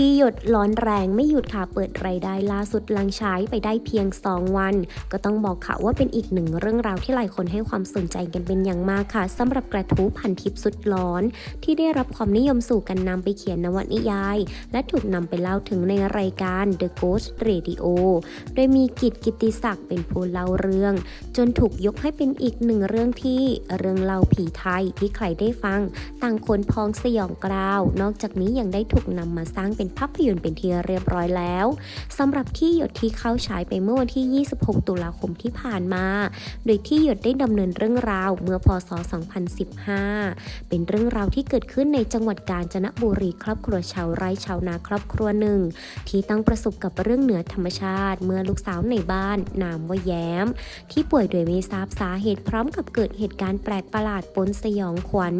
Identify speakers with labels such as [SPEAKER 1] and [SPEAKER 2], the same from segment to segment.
[SPEAKER 1] ที่หยดร้อนแรงไม่หยุดค่ะเปิดรายได้ล่าสุดลังใช้ไปได้เพียง 2 วัน ก็ต้องบอกค่ะว่าเป็นอีกหนึ่งเรื่องราวที่หลายคนให้ความสนใจกันเป็นอย่างมากค่ะสำหรับกระทู้พันทิปสุดร้อน ที่ได้รับความนิยมสู่กันนำไปเขียนนวนิยาย และถูกนำไปเล่าถึงในรายการ The Ghost Radio โดยมีกิตกิตติศักดิ์เป็นผู้เล่าเรื่อง จนถูกยกให้เป็นอีกหนึ่งเรื่องที่เรื่องเล่าผีไทยที่ใครได้ฟัง ต่างคนพองสยองกราว นอกจากนี้ยังได้ถูกนำมาสร้างเป็นภาพยนตร์เป็นที่เรียบร้อยแล้วสำหรับที่หยดที่เข้าฉายไปเมื่อวันที่ 26 ตุลาคมที่ผ่านมา โดยที่หยดได้ดำเนินเรื่องราวเมื่อพศ 2015 เป็นเรื่องราวที่เกิดขึ้นในจังหวัดกาญจนบุรีครอบครัวชาวไร่ชาวนาครอบครัวหนึ่ง ที่ต้องประสบกับเรื่องเหนือธรรมชาติ เมื่อลูกสาวในบ้าน นามว่าแย้ม ที่ป่วยโดยไม่ทราบสาเหตุพร้อมกับเกิดเหตุการณ์แปลกประหลาดปนสยองขวัญ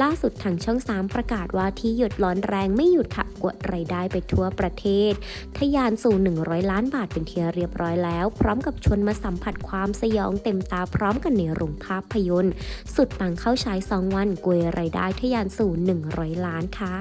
[SPEAKER 1] ล่าสุดทางช่อง 3 ประกาศว่าที่หยดร้อนแรงไม่หยุดค่ะกวดไรได้ไปทั่วประเทศ ทยานสู่ 100 ล้านบาทเป็นที่เรียบร้อยแล้ว พร้อมกับชวนมาสัมผัสความสยองเต็มตาพร้อมกันในโรงภาพยนตร์ สุดปังเข้าฉาย 2 วันกวยรายได้ทยานสู่ 100 ล้านค่ะ